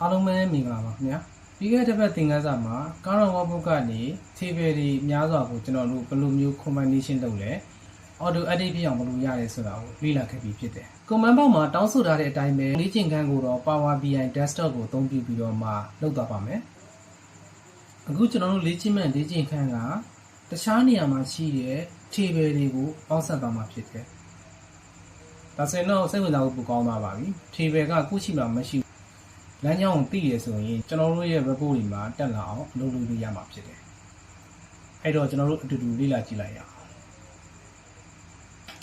အားလုံးပဲမင်္ဂလာပါခင်ဗျာပြီးခဲ့တဲ့တစ်ပတ်သင်ခန်းစာမှာကာရော workbook ကနေ table တွေများစွာကိုကျွန်တော်တို့ဘယ်လိုမျိုး combination လုပ်လဲ auto edit ပြအောင်ဘယ်လိုရတယ်ဆိုတာကိုလေ့လာခဲ့ပြီးဖြစ်တယ် command box မှာတောင်းဆိုထားတဲ့အတိုင်းပဲလေ့ကျင့်ခန်းကိုတော့ Power BI desktop ကိုအသုံးပြုပြီးတော့မှလုပ်သွားပါမယ်အခုကျွန်တော်တို့လေ့ကျင့်မဲ့လေ့ကျင့်ခန်းကတခြားနေရာမှာရှိတဲ့ table တွေကိုပေါင်းစပ်သွားမှာဖြစ်တယ်ဒါဆိုရင်တော့စိတ်ဝင်စားဖို့ပိုကောင်းသွားပါပြီ table ကအခုရှိမှမရှိဘူး လမ်းကြောင်းကိုသိရဆိုရင်ကျွန်တော်တို့ရဲ့ report တွေမှာတက်လာအောင်လုပ်လို့ရမှာဖြစ်တယ်။အဲ့တော့ကျွန်တော်တို့အတူတူလေ့လာကြည့်လိုက်ရအောင်။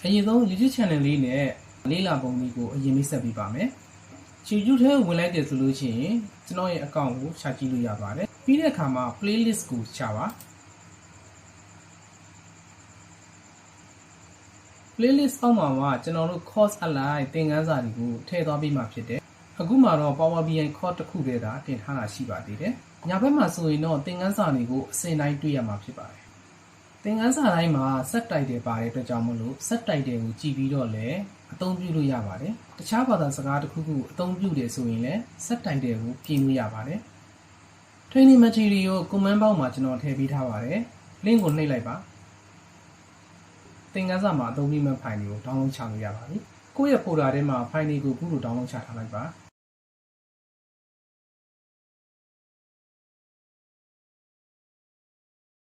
အရင်ဆုံး YouTube channel လေးနဲ့လေ့လာပုံလေးကိုအရင်မိတ်ဆက်ပေးပါမယ်။ YouTube ထဲကိုဝင်လိုက်တယ်ဆိုလို့ရှိရင်ကျွန်တော်ရဲ့ account ကိုရှာကြည့်လို့ရပါတယ်။ပြီးတဲ့အခါမှာ playlist ကိုရှာပါ။ playlist အောက်မှာကကျွန်တော်တို့ course align သင်ခန်းစာတွေကိုထည့်သွားပြီးမှဖြစ်တယ်။ အခုမှတော့ Power BI course တစ်ခုတည်းသာတင်ထားတာရှိပါသေးတယ်။ညာဘက်မှာဆိုရင်တော့သင်ခန်းစာတွေကိုအစဉ်တိုင်းတွေ့ရမှာဖြစ်ပါတယ်။သင်ခန်းစာတိုင်းမှာ set title ပါတဲ့အတွက်ကြောင့်မလို့ set title ကိုကြည့်ပြီးတော့လည်းအသုံးပြုလို့ရပါတယ်။တခြားဘာသာစကားတစ်ခုခုအသုံးပြုတယ်ဆိုရင်လည်း set title ကိုပြင်လို့ရပါတယ်။ training material ကို comment box မှာကျွန်တော်ထည့်ပေးထားပါတယ်။ link ကိုနှိပ်လိုက်ပါ။သင်ခန်းစာမှာအသုံးပြုမဲ့ file တွေကို download ချလို့ရပါပြီ။ကိုယ့်ရဲ့ folder ထဲမှာ file တွေကိုခုလို download ချထားလိုက်ပါ။